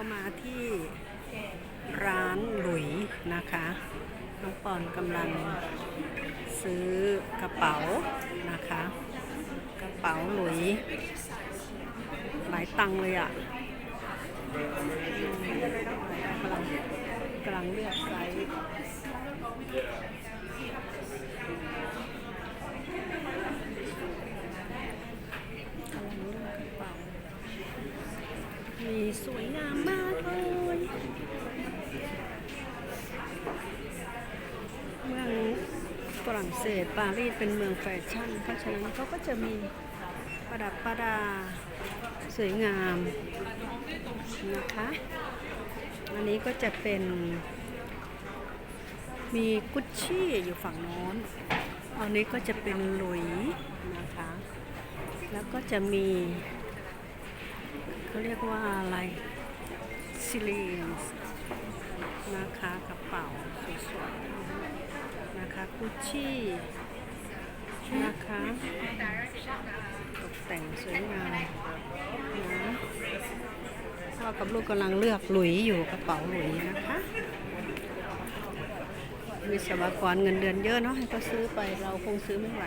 เรามาที่ร้านหลุยนะคะ น้องปอนกำลังซื้อกระเป๋านะคะ กระเป๋าหลุย หลายตังเลยอะ่ะกำลังกำลังเลือกไซส์กำลังเลือกกระเป๋า มีสวยงามมากเลยเมืองฝรั่งเศสปารีสเป็นเมืองแฟชั่น เพราะฉะนั้นเขาก็จะมีประดับประดาสวยงามนะคะ อันนี้ก็จะเป็น มีกุชชี่อยู่ฝั่งโน้น อันนี้ก็จะเป็นหลุยนะคะ แล้วก็จะมี เขาเรียกว่าอะไรซิลีนนะคะกระเป๋าสวยๆนะคะกุชชี่นะคะตกแต่งสวยงามนะพ่อกับลูกกำลังเลือกหลุยอยู่กระเป๋าหลุยนะคะวิศวกรเงินเดือนเยอะเนาะให้เขาซื้อไปเราคงซื้อไม่ไหว